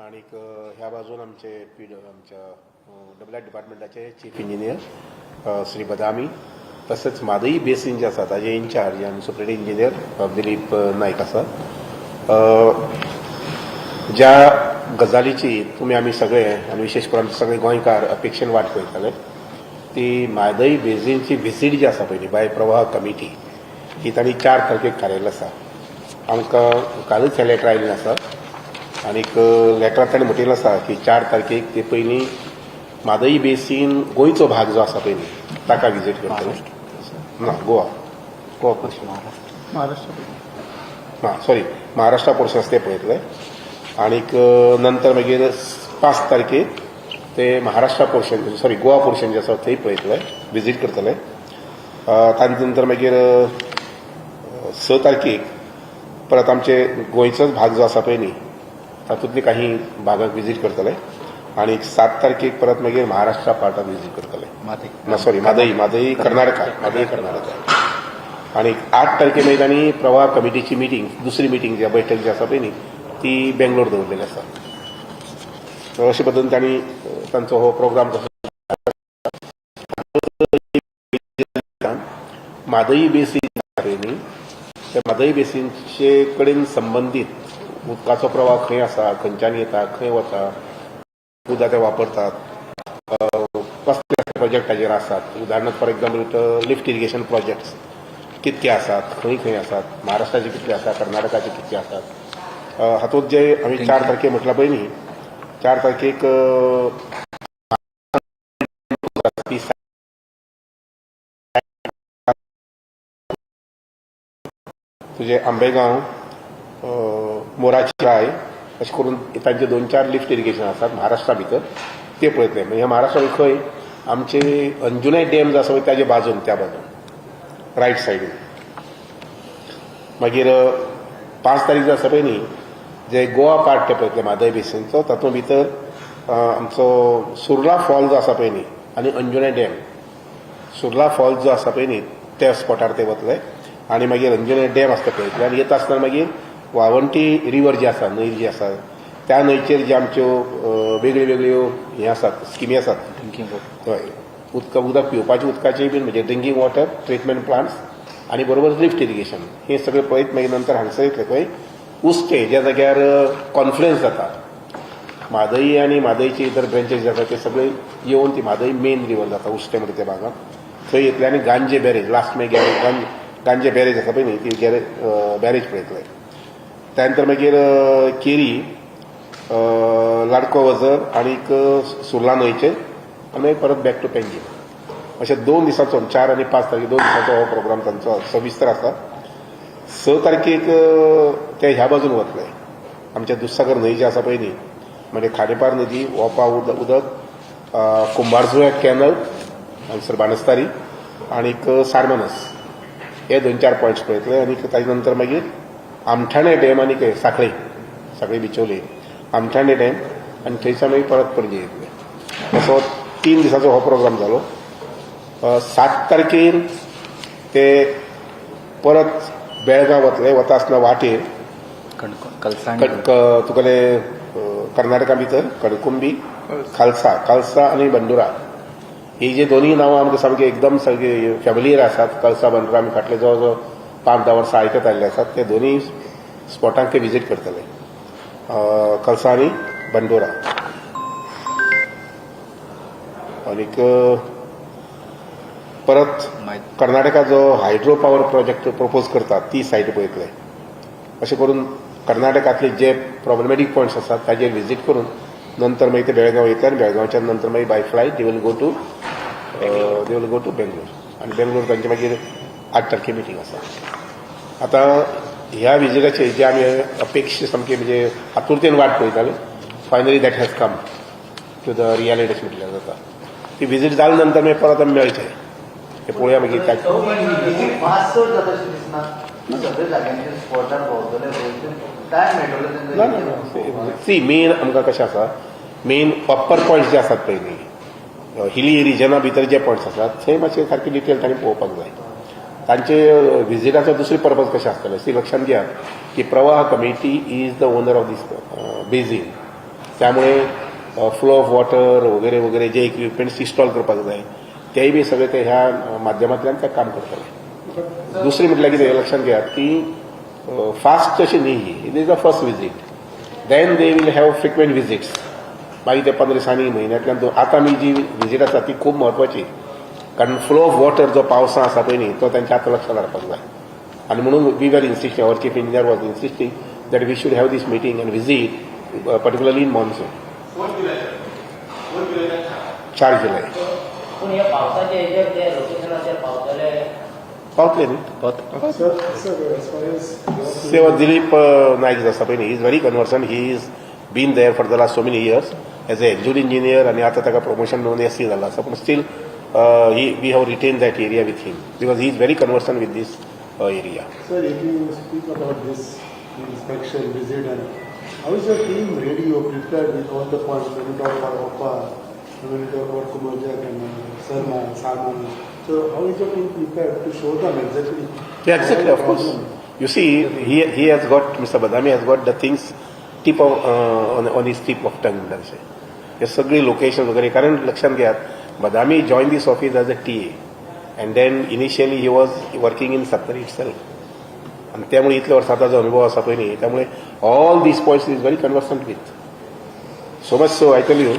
आणि ह्या बाजून आमचे पी आमच्या डब्ल्यू डिपार्टमेंटाचे चीफ इंजिनियर श्री बदामी तसेच मादई बेसिन जे आसा ताजे इन्चार्ज आनी सुप्रिटेंड इंजिनियर दिलीप नायक आसा ज्या गजालीची तुमी आमी सगळे आनी विशेश करून आमचे सगळे गोंयकार अपेक्षेन वाट पळयताले ती मादई बेसिनची व्हिजीट जी आसा पयली बाय प्रवाह कमिटी ही तांणी चार तारखेक थारायल्ली आसा आमकां कालच हे लेटर आयिल्लें आसा. आनीक लेटरांत ताणें म्हटलेलें आसा की चार तारखेक ते पयलीं मादई बेसीन गोंयचो भाग जो आसा न्ही ताका विजीट करतले ना गोवा. गोवा पोर्शन महाराष्ट्र. हां सॉरी महाराष्ट्रा पोर्शन्स ते पळयतले आनीक नंतर मागीर पांच तारखेक ते Maharashtra portion sorry Goa portion जे आसा थंय पळयतले विजीट करतले. ताचे नंतर मागीर अ, स तारखेक परत आमचे गोंयचोच भाग जो आसा पळय न्ही तातूंतले काही भागाक विजीट करतले आणि सात तारखेक परत मागीर महाराष्ट्रा पार्टाक विजीट करतले सॉरी मादई मादई कर्नाटका. मादई कर्नाटका. आणि आठ तारखे मागीर तांणी प्रवाह कमिटीची मिटींग दुसरी मिटींग जी बैठक जी आसा पळय न्ही ती बेंगलोर दवरलेली आसा तर अशे पद्दतीन तांणी तांचो हो प्रोग्राम कसो मादई बेसीन न्ही त्या मादई बेसीनचे कडेन संबंदीत उदकाचो प्रवाह खंय आसा खंयच्यान येता खंय वता उदक ते वापरतात. कसले प्रोजेक्टाचेर आसात उदाहरणार्थ for example lift irrigation projects कितके आसात खंय खंय आसात महाराष्ट्राचे कितले आसात कर्नाटकाचे कितके आसात हातूंत जे आमी चार तारखे म्हटल्या पळय न्ही चार तारखेक अ, ती तुझे आंबेगांव मोराची राय अशें करून तांचे दोन चार लिफ्ट इरिगेशन आसात महाराष्ट्रा भितर ते पळयतले म्हणजे महाराष्ट्रा खंय आमचे अंजुनाय डॅम जो आसा पळय ताजे बाजून त्या बाजून. रायट सायडीन मागीर पांच तारीख जो आसा पळय न्ही जे गोवा पार्ट ते पळयतले म्हादय बेसीनचो तातूंत भितर आमचो सुर्ला फॉल जो आसा पळय न्ही आनी अंजुनाय डॅम. सुर्ला फॉल जो आसा पळय न्ही त्या स्पॉटार ते वतले आनी मागीर अंजुनाय डॅम आसता पळयतले आनी येता आसतना मागीर वावंटी रिवर जी आसा न्हंय जी आसा त्या न्हंयचेर ज्यो आमच्यो वेगळ्यो वेगळ्यो हे आसात स्किमी आसात हय. उदक उदक पिवपाचे उदकाचे बीन म्हणजे ड्रिंकींग वॉटर ट्रिटमेंट प्लांट्स आणि बरोबर लिफ्ट इरिगेशन हे सगळे पळयत मागीर नंतर हांगसर येतले पळय. उस्टे ज्या जाग्यार कॉन्फ्लुएन्स जाता. मादई आणि मादईचे इतर ब्रँचेस जे आसा ते सगळे येवन ती मादई मेन रिवर जाता उश्टे म्हणटा त्या भागात. थंय येतले आनी गांजे बॅरेज लास्ट मागीर गांज गांजे बॅरेज आसा पळय न्ही ती बॅरेज पळयतले. त्या नंतर मागीर म्हणजे, केरी लाडको वजर आनीक सुर्ला न्हंयचेर आनी परत बॅक टू पेंजीम अशे दोन दिसांचो चार आनी पांच तारखे दोन दिसांचो हो प्रोग्राम तांचो सविस्तर आसा स तारखेक ते ह्या बाजून वतले आमच्या दुधसागर न्हंय जी आसा पळय न्ही म्हणजे खाडेपार नदी ओपा उदक कुंभारजुव्या कॅनल हांगसर बाणस्तारी आनीक सारमनस. हे दोन चार पॉयंट्स पळयतले आनी ताजे नंतर मागीर आमठाणे डॅम आनी खंय साखळे साखळे बिचोले. आमठाणे डॅम आनी थंयसान मागीर परत पणजे. येतले असो तीन दिसांचो हो प्रोग्राम जालो सात तारखेर ते परत बेळगांव वतले वता आसतना वाटेर तुगेले अ, कर्नाटका भितर कणकुंबी खालसा खालसा आनी बंडुरा. ही जे दोन्ही नांवां आमकां सामके एकदम सारके फॅमिलियर आसात कळसा बंडुरा आमी फाटले जवळ जवळ पांच धा वर्सां आयकत आयल्ले आसात ते दोन्ही स्पॉटांक ते विजीट करतले. अ, कळसा आनी बंडुरा आनीक परत कर्नाटका जो हायड्रो पॉवर प्रोजेक्ट प्रपोज करतात ती सायट पळयतले अशें करून कर्नाटकांतले जे प्रॉब्लेमॅटीक पॉयंट्स आसात ताजेर विजीट करून नंतर मागीर ते बेळगांव येतले आनी बेळगांवच्यान नंतर मागीर by flight they will go to they will go to Bangalore आनी बेंगलोर तांचे मागीर आठ तारखे मिटींग आसा आतां ह्या विजीटाचे जे आमी अपेक्षा सामके म्हणजे आतुरतेन वाट पळयताले finally that has come to the reality अशें म्हटल्यार जाता. ती विजीट जाले नंतर मागीर परत आमी मेळचे ते पळोवया मागीर काय ना सी मेन आमकां कशें आसा मेन अप्पर पॉयंट्स जे आसात पळय न्ही हिली रिजना भितर जे पॉयंट्स आसात थंय मातशें सारके डिटेल तांणी पळोवपाक जाय. तांचे विजिटाचो दुसरी पर्पज कशें आसतलें सी लक्षांत घेयात की Pravah committee is the owner of this basin त्यामुळे फ्लो ऑफ वॉटर वगैरे वगैरे जे इक्विपमेंट्स इन्स्टॉल करपाक जाय तेय बी सगळे ते ह्या माध्यमांतल्यान ते काम करतले दुसरी म्हटल्यार कितें लक्षात घेयात की फास्ट अशी न्ही ही it is a first visit then they will have frequent visits मागीर ते पंदरा दिसांनी म्हयन्यांतल्यान आतां आमी जी विजीट आसा ती खूब म्हत्वाची कारण फ्लो ऑफ वॉटर जो पावसा आसा पळय न्ही तो तांच्या आतां लक्षात हाडपाक जाय आणि म्हणून we were insisting our chief engineer was insisting that we should have this meeting and visit particularly in monsoon चार जुलय पूण ह्या पावसाच्या हेजेर जे लोकेशनाचेर पावतले न्ही सेवा दिलीप नायक जो आसा पळय न्ही is very conversant he is been there for the last so many years as a executive engineer आणि आता ताका प्रमोशन मेळून एस सी जाला आसा पूण still He we have written that area with him because he is very conversion with these area Sir, if you speak about this inspection visit and how is your team ready or prepared with all the points when you talk about OPA, when you talk about Kumajak and uh, Sarma, Salman. So how is your team prepared to show them exactly? Yeah, exactly, all of the course. problem? You see, he, he has got, Mr. Badami has got the things tip of, uh, on, on his tip of tongue, म्हणटा हे सगळी location वगैरे कारण लक्षात घ्यात Badami join this office as a T A and then initially he was working in सत्तर itself आणि त्यामुळे इतल्या वर्षाचा जो अनुभव असा पळय न्ही त्यामुळे all this points is very conversant with So much so, I tell you,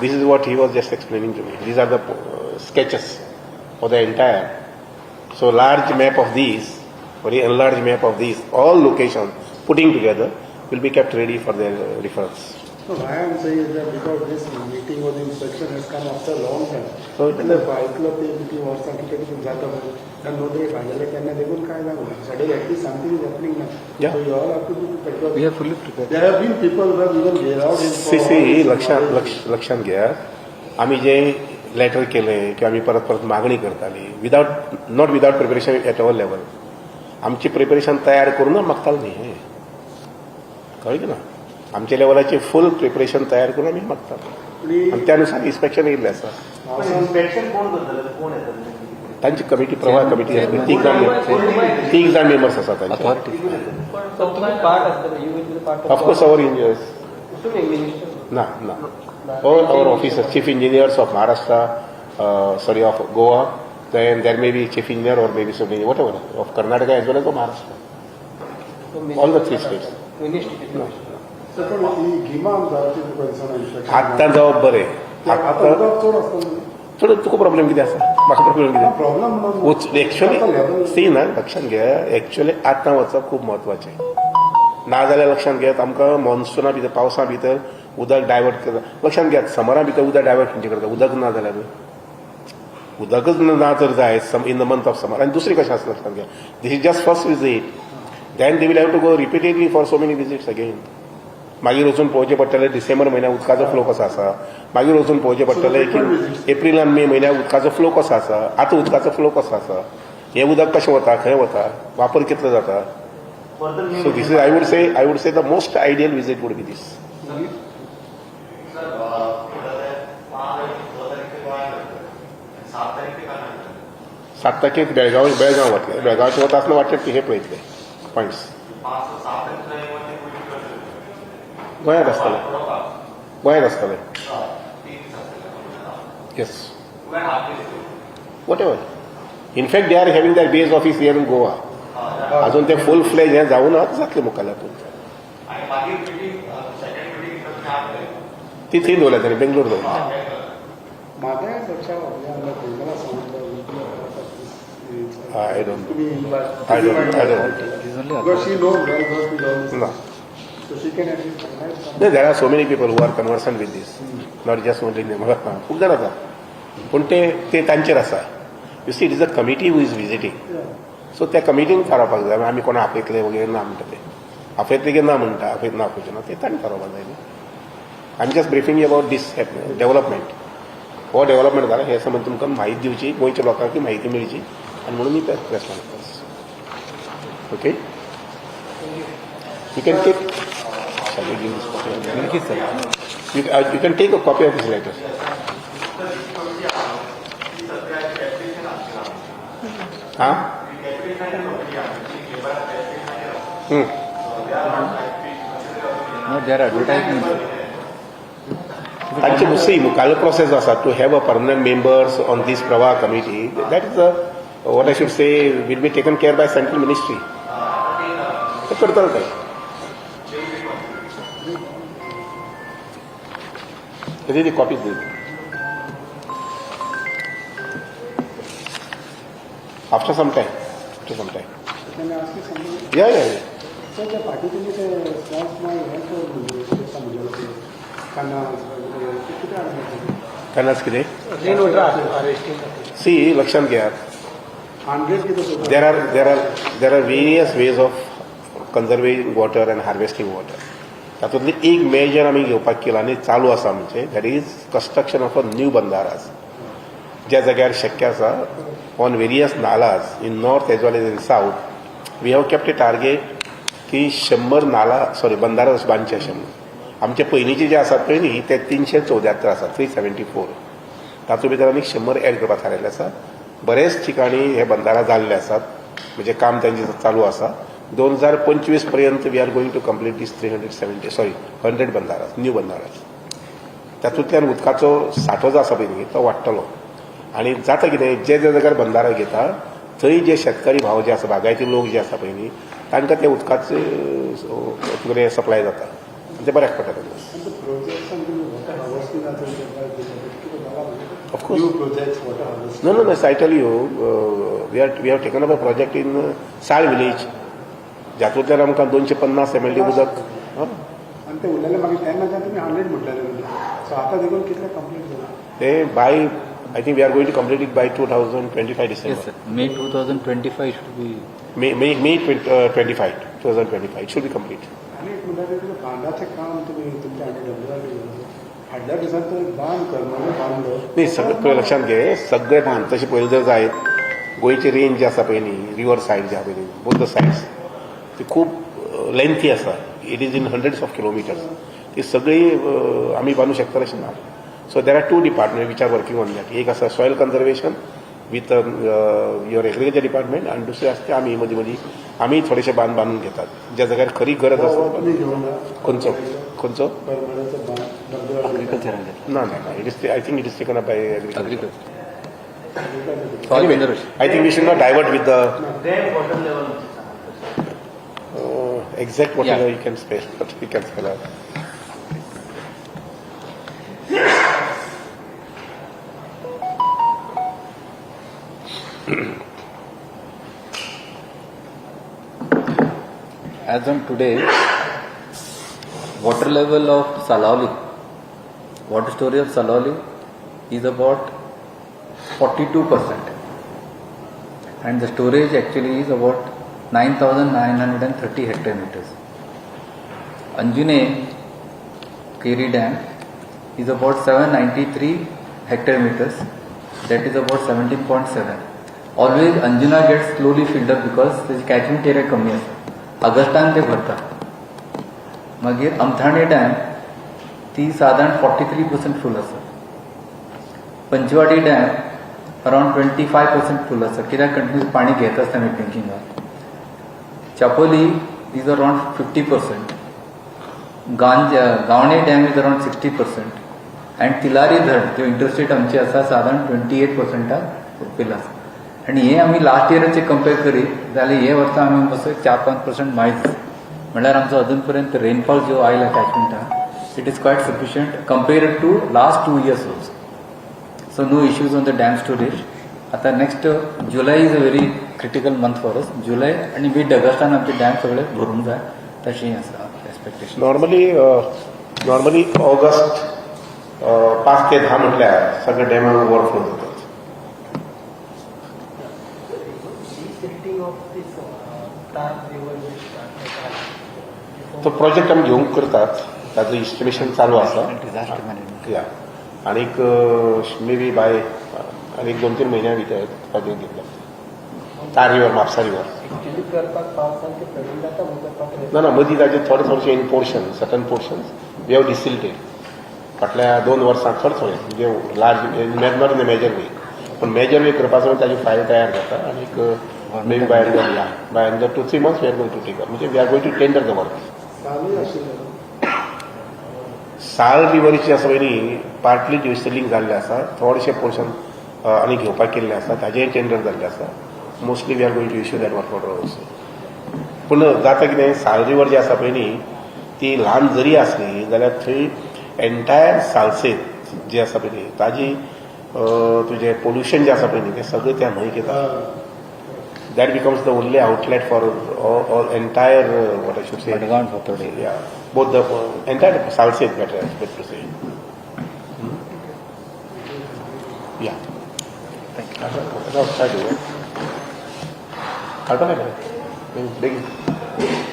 this is what he was just explaining to me. These are the uh, sketches for the entire. So large map of these, very enlarged map of these, all locations putting together will be kept ready for their uh, reference. No, I am saying is that because this meeting or the inspection has come after a long time. The ऐकलं ते किती वर्षांनी कधी जातं कारण नोंदणी भाजले त्यांना देखून काय लागलं at least something is happening ना Yeah. So you all have to be prepared we are fully prepare There have been people who have even bailed out him see see लक्षात लक्षात घ्या आम्ही जे लेटर केले किंवा आम्ही परत परत मागणी करताली without not without preparation at our level आमची प्रिपरेशन तयार करूनच मागताल न्ही हे कळलं की ना आमच्या लेवलाची फुल प्रिपरेशन तयार करून आम्ही मागतालो आणि त्यानुसार इन्स्पेक्शन कोण येतले तांची कमिटी प्रवाह कमिटी तीग जाण तीग जाण मेंबर्स आसा तांचे अथॉरिटी So तुम्ही part असतले you will be part of course our engineers ना ना. Our officers, chief engineers of Maharashtra, uh, sorry, of Goa, then there may be chief engineer or maybe so many, whatever, of Karnataka as well as of Maharashtra. All the three states. Minister sir, आत्तां जावप बरें. आता? थोडं तुका problem कितें आसा म्हाका problem कितें? Actually level- C ना लक्षात घ्या एक्चुअली आतां वचप खूब म्हत्वाचें ना जाल्यार लक्षात घेयात आमकां मॉन्सुना भितर पावसा भितर उदक डायवर्ट करता. लक्षात घेयात समरा भितर उदक डायवर्ट खंयचे करता. उदक ना जाल्यार उदकच ना जर जाय in the month of summer आनी दुसरी कशें आसा लक्षात घ्या. This is just first visit then they will have to go repeatedly for so many visits again मागीर वचून पळोवचें पडटलें डिसेंबर म्हयन्या उदकाचो फ्लो कसो आसा? मागीर वचून पळोवचें पडटलें की एप्रील आनी मे म्हयन्याक उदकाचो फ्लो कसो आसा? आतां उदकाचो फ्लो कसो आसा? हें उदक कशें वता? खंय वता? वापर कितलो जाता? So this is I would say I would say the most ideal visit would be this सात तारखेक बेळगांव बेळगांव वतले. बेळगांवचे वता आसतना वाटेर हे पळयतले. पॉयंट्स गोंयांत आसतले गोंयांत आसतले yes whatever in fact they are having that base office here in Goa अजून ते फुल फ्लेज हें जाऊनच जातलें मुखाल्यातून ती थंय दवरल्या तांणी बेंगलोर दवरल्या माझ्या लक्षात आल्या आल्या कोणाला सांगितलं इकडे आता this- आय डोंट तुम्ही I don't- I don't. Because she knows well how to learn this. No. There are so many people who are conversant with this. Not just only them. खूप खूब जाण आसा पूण ते ते तांचेर आसा you see it is a committee who is visiting so त्या कमिटीन थारावपाक जाय आमी कोणा आपयतले वगैरे ना म्हणटा ते. आपयतले की ना म्हणटा आपयत ना आपयचे ना ते तांणी थारोवपाक जाय न्ही I just briefing about this development हो डेव्हलपमेंट जाला हे संबंद तुमकां म्हायती दिवची गोंयच्या लोकांक ती म्हायती मेळची आनी म्हणून मी press conference okay you can take नक्कीच sir You, uh, you can take a copy of this letter. Huh? Hmm. No they are advertisement तांचे सी मुखाल्लो प्रोसेस आसा to have a permanent members on these Pravah committee that is a what I should say will be taken care by central ministry ते करतले ते तेजी ती copy the after some time after some time Can I ask you something? या या म्हणजे canals कितें C लक्षात घ्या there are there are there are various ways of conserving water and harvesting water तातूंतली एक मेजर आमी घेवपाक केला आनी चालू आसा म्हणजे that is construction of a new बंदाराज ज्या जाग्यार शक्य आसा on various nullahs in north as well as in south we have kept a target की शंबर नाला सॉरी बंदारास बांदचे शंबर आमचे पयलींचे जे आसात पळय न्ही ते तिनशे चौद्यात्तर आसा थ्री सेव्हन्टी फोर तातूंत भितर आमी शंबर एड करपाक थारायल्ले आसा बरेच ठिकाणी हे बंदारा जाल्ले आसात म्हणजे काम तांचे चालू आसा दोन हजार पंचवीसपर्यंत we are going to complete this three hundred seventy sorry hundred bhandaras new बंदारास तातूंतल्यान उदकाचो साठो जो आसा पळय न्ही तो वाडटलो. आनी जाता कितें जे जे जाग्यार बंदारा घेता थंय जे शेतकरी भाव जे आसा बागायती लोक जे आसा पळय न्ही तांकां ते उदकाचे कितें सप्लाय जाता. ते बऱ्याक पडटा तांकां. Project no. I tell you, uh, we are we have taken up a project in uh, साळ विलेज जातूंतल्यान आमकां दोनशे पन्नास एम एल डी उदक हं? आणि ते उरलेले मागीर तेन्ना तुम्ही हंड्रेड म्हटलेले सो आता देखून कितले कंप्लीट झाला? ते by I think we are going to complete it by two thousand twenty five December sir. May 2025 should be. May May May twenty five two thousand twenty five should be complete आणि एक म्हणटा बांधाचे काम तुम्ही तुमच्या हाती W दिसात तर बांध करणारे बांधलं नाही सगळं लक्षात घे. सगळे बांद तशें पयलीं जर जायत गोंयची रेंज जी आसा पळय न्ही रिवर सायड जी आसा न्ही बोथ द सायड्स ती खूब लेंथी आसा it is in hundreds of kilometres ती सगळी अ, आमी बांदूं शकता अशें ना so there are two department which are working on that एक आसा soil conservation with your agriculture department आनी दुसरें आसता आमी मदीं मदीं आमी थोडेशे बांद बांदून घेतात. ज्या जाग्यार खरी गरज जा. खंयचो खंयचो बांध ना ना ना it is I think it is taken up by agriculture agriculture. Soil conservation. I think we should not exact whatever Yeah. you can spell, but you can spell out. As on today, water level of Salauli, water storage of Salauli is about 42%. And the storage actually is about 9,930 hectare meters. Anjune Kiri Dam is about 793 hectare meters, that is about 17.7. Always Anjuna gets slowly filled up because त्याची catching area कमी असता. Augustan ते भरतात. मागीर अमथाणे dam ती साधारण forty three percent full आसा Panchwadi dam around twenty five percent full आसा कित्याक कंटिन्यूस पाणी घेत आसता आमी ड्रिंकिंगाक Chapoli is around fifty percent Ganje Gavane dam is around sixty percent and Tillari धरण जो इंटरस्टेट आमची आसा साधारण ट्वेंटी एट पर्सेंटाक फूल आसा आनी हे आमी लास्ट इयराचे कंपेर करीत जाल्यार हे वर्सा आमी मातसो चार पांच पर्सेंट मायज म्हणल्यार आमचो अजून पर्यंत रेनफॉल जो आयला कॅचमेंटाक it is quite sufficient compared to last two years also so no issues on the dam storage आता next July is a very critical month for us July आणि मिड ऑगस्टान आमचे डॅम सगळे भरून जाय तशी आसा एक्सपेक्टेशन नॉर्मली नॉर्मली ऑगस्ट पाच ते दहा म्हटल्यार सगळे डॅम ओव्हरफ्लो जातात तो प्रोजेक्ट आमी घेवंक करतात. ताजो इस्टिमेशन चालू आसा डिझास्टर मॅनेजमेंट या आनीक मे बी बाय आनीक दोन तीन म्हयन्या भितर प्रोजेक्ट घेतला तार रिवर म्हापसा रिवर Actually करपाक पावसान ते चडून जाता उदक पातळी ना ना मदीं ताचे थोडे थोडेशे in portion certain portions we have desilted फाटल्या दोन वर्सां थोडे थोडे म्हणजे large not in major way पूण मेजर वे करपाचो ताजी फायल तयार जाता आनीक मे बी बाय या बाय अंदर two three months we are going to take म्हणजे we are going to tender the work Sal रिवरची आसा पयली पार्टली डिस्टिलिंग जाल्लें आसा थोडेशे पोर्शन आनी घेवपाक केल्ले आसा ताजेय टेंडर जाल्लें आसा mostly we are going to issue that work order also. पूण जाता कितें साल रिवर जी आसा पळय न्ही ती ल्हान जरी आसली जाल्यार थंय एन्टायर सालसेत जी आसा पळय न्ही ताजी तुजें पोल्युशन जें आसा पळय न्ही तें सगळें त्या न्हंयक येता that becomes the only outlet for all, all entire, uh, what I should say, Madgaon, Fatodi. Yeah, both the uh, entire South हटवलेलं आहे बेगिंग